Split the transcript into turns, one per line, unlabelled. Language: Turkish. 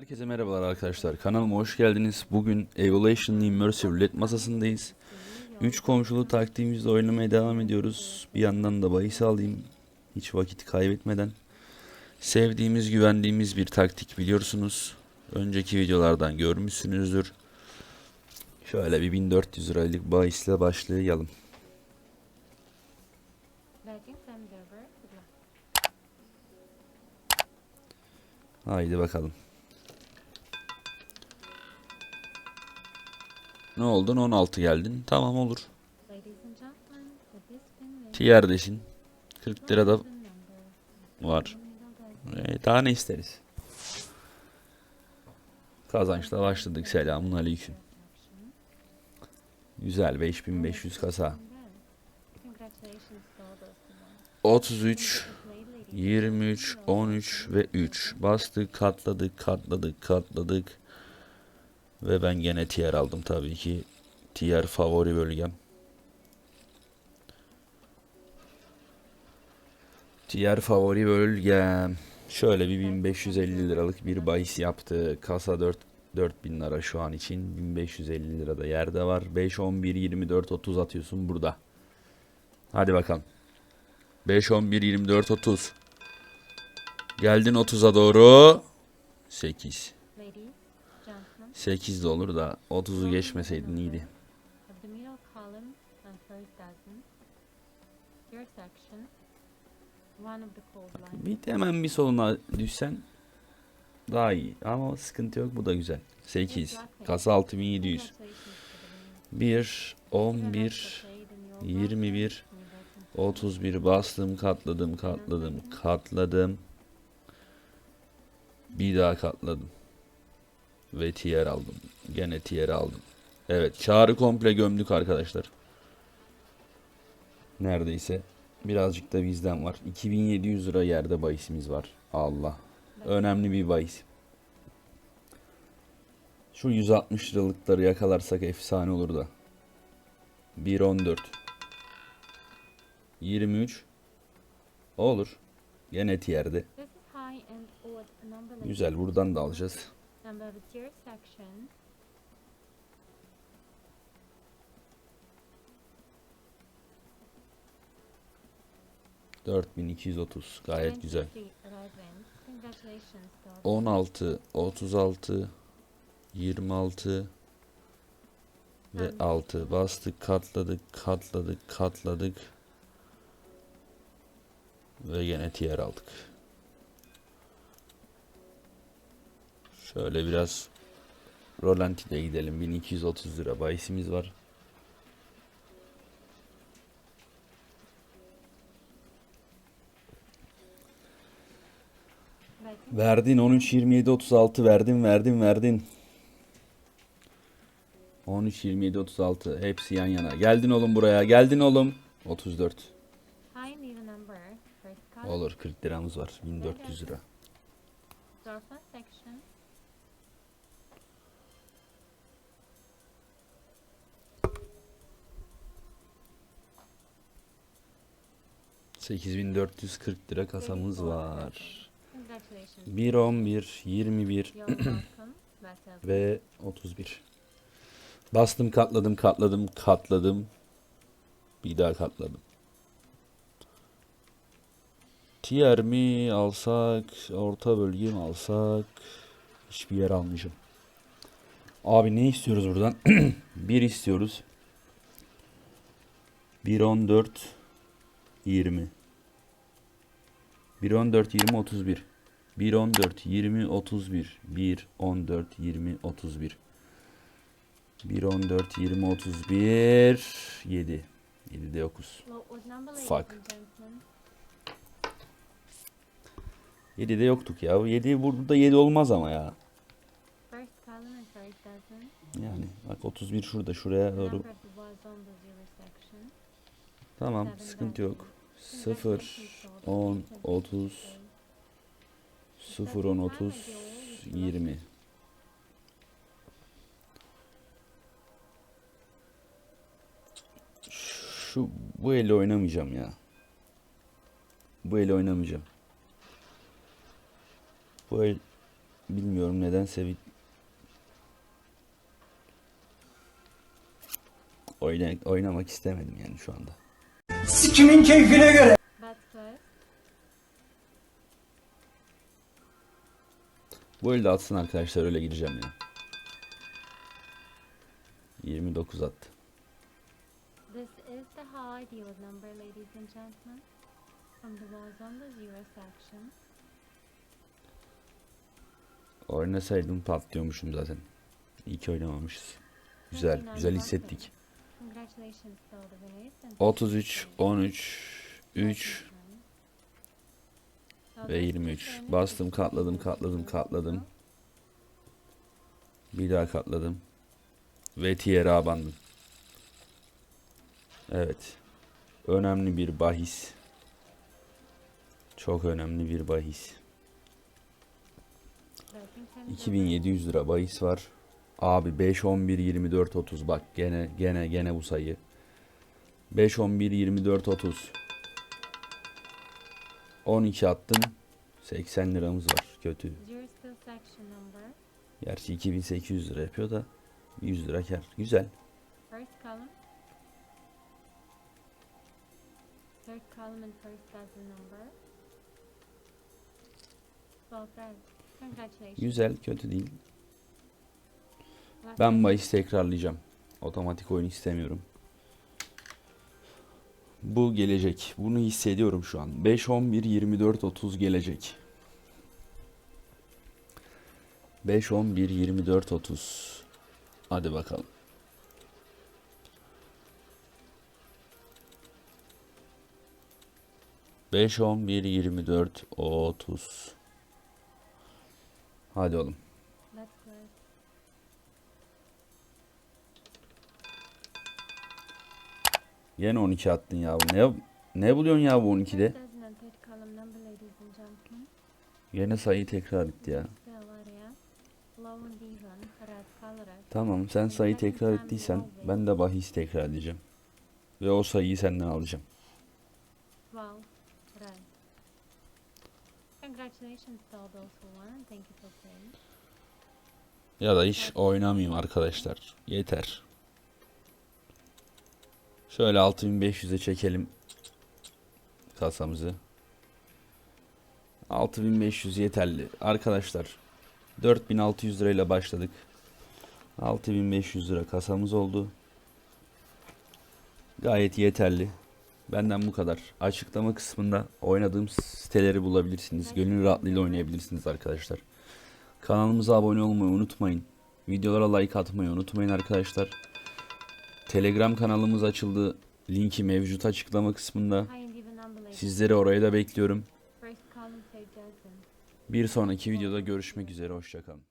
Herkese merhabalar arkadaşlar. Kanalıma hoş geldiniz. Bugün Evolution Immersive Roulette masasındayız. 3 komşulu taktiğimizle oynamaya devam ediyoruz. Bir yandan da bahis alayım. Hiç vakit kaybetmeden. Sevdiğimiz, güvendiğimiz bir taktik biliyorsunuz. Önceki videolardan görmüşsünüzdür. Şöyle bir 1400 liralık bahisle başlayalım. Haydi bakalım. Ne oldun? 16 geldin. Tamam olur. Tier'desin. 40 lira da var. Ee, daha ne isteriz? Kazançla başladık. Selamun aleyküm. Güzel 5500 kasa.
And then, Congratulations to all those who won.
33,
Played ladies.
23, 13 ve 3. Bastık, katladık, katladık, katladık. Ve ben gene tier aldım tabii ki. Tier favori bölgem. Tier favori bölgem. Şöyle bir 1550 liralık bir bahis yaptı. Kasa 4 4000 lira şu an için. 1550 lira da yerde var. 5, 11, 24, 30 atıyorsun burada. Hadi bakalım. 5, 11, 24, 30. Geldin 30'a doğru. 8.
Ladies, gentlemen,
8 de olur da 30'u geçmeseydin iyiydi. Bir hemen bir soluna düşsen daha iyi. Ama sıkıntı yok bu da güzel. 8. Kasa 6700.
Congratulations to the winner.
1, 11, 21, 31 bastım katladım katladım katladım. Bir daha katladım. Ve tier aldım. Gene tier aldım. Evet çağrı komple gömdük arkadaşlar. Neredeyse. Birazcık da bizden var. 2700 lira yerde bahisimiz var. Allah. Önemli bir bahis. Şu 160 liralıkları yakalarsak efsane olur da. 1.14 23 Olur. Gene
ladies.
Güzel buradan da alacağız.
Number of the tier section.
Dört bin iki yüz otuz. Gayet güzel.
23 11. Congratulations to all.
16, 36, 26 ve 6 bastık, katladık, katladık, katladık ve gene tier aldık. Şöyle biraz Rolanti'de gidelim. 1230 lira bahisimiz var. Verdin 13 27 36 verdin verdin verdin. 13 27 36 hepsi yan yana. Geldin oğlum buraya. Geldin oğlum. 34.
high and even number. First column.
Olur 40 liramız var. 1400 lira. 8440 lira kasamız var.
Congratulations.
1 11 21
You're welcome. Vessel.
ve 31. Bastım katladım katladım katladım. Bir daha katladım. Tier mi alsak, orta bölge mi alsak? Hiçbir yer almayacağım. Abi ne istiyoruz buradan? 1 istiyoruz. 1 14 20. 1 14 20 31. 1 14 20 31. 1 14 20 31. 1 14 20 31 7. 7'de yokuz. Fuck.
and gentlemen?
7'de yoktuk ya. 7 burada 7 olmaz ama ya. Yani bak 31 şurada şuraya doğru. Tamam sıkıntı yok. 0
Congratulations to all
10
the
30 0 10 30 20. Şu bu eli oynamayacağım ya. Bu eli oynamayacağım. Bu el bilmiyorum nedense bir Oyna, oynamak istemedim yani şu anda.
Sikimin keyfine göre.
Bu elde atsın arkadaşlar öyle gireceğim ya. 29 attı.
This is the how I deal with number, ladies and gentlemen. From the walls on the zero section.
Oynasaydım patlıyormuşum zaten. İyi ki oynamamışız. Güzel, güzel hissettik.
Congratulations, Zelda Venice. and
33, 13, 3
So
ve
this
23.
percentage
Bastım, katladım, katladım, katladım. Bir daha katladım. Ve tier'a bandım. Evet. Önemli bir bahis. Çok önemli bir bahis.
Voting time is over.
2700 lira bahis var. Abi 5 11 24 30 bak gene gene gene bu sayı. 5 11 24 30. 12 attım. 80 liramız var. Kötü. Gerçi 2800 lira yapıyor da 100 lira kar. Güzel. Güzel, kötü değil. Ben bahis tekrarlayacağım. Otomatik oyun istemiyorum. Bu gelecek. Bunu hissediyorum şu an. 5 11 24 30 gelecek. 5 11 24 30. Hadi bakalım. Beş, on, bir, yirmi dört, otuz. Hadi oğlum. Yine 12 attın ya. Ne ne buluyorsun ya bu 12'de?
First dozen and third column number, ladies and gentlemen.
Yine sayıyı tekrar etti ya. Tamam sen sayıyı tekrar ettiysen ben de bahis tekrar edeceğim. Ve o sayıyı senden alacağım. Ya da hiç oynamayayım arkadaşlar. Yeter. Şöyle 6500'e çekelim kasamızı. 6500 yeterli. Arkadaşlar 4600 lirayla başladık. 6500 lira kasamız oldu. Gayet yeterli. Benden bu kadar. Açıklama kısmında oynadığım siteleri bulabilirsiniz. Gönül rahatlığıyla oynayabilirsiniz arkadaşlar. Kanalımıza abone olmayı unutmayın. Videolara like atmayı unutmayın arkadaşlar. Telegram kanalımız açıldı. Linki mevcut açıklama kısmında. Sizleri oraya da bekliyorum. Bir sonraki videoda görüşmek üzere. Hoşçakalın.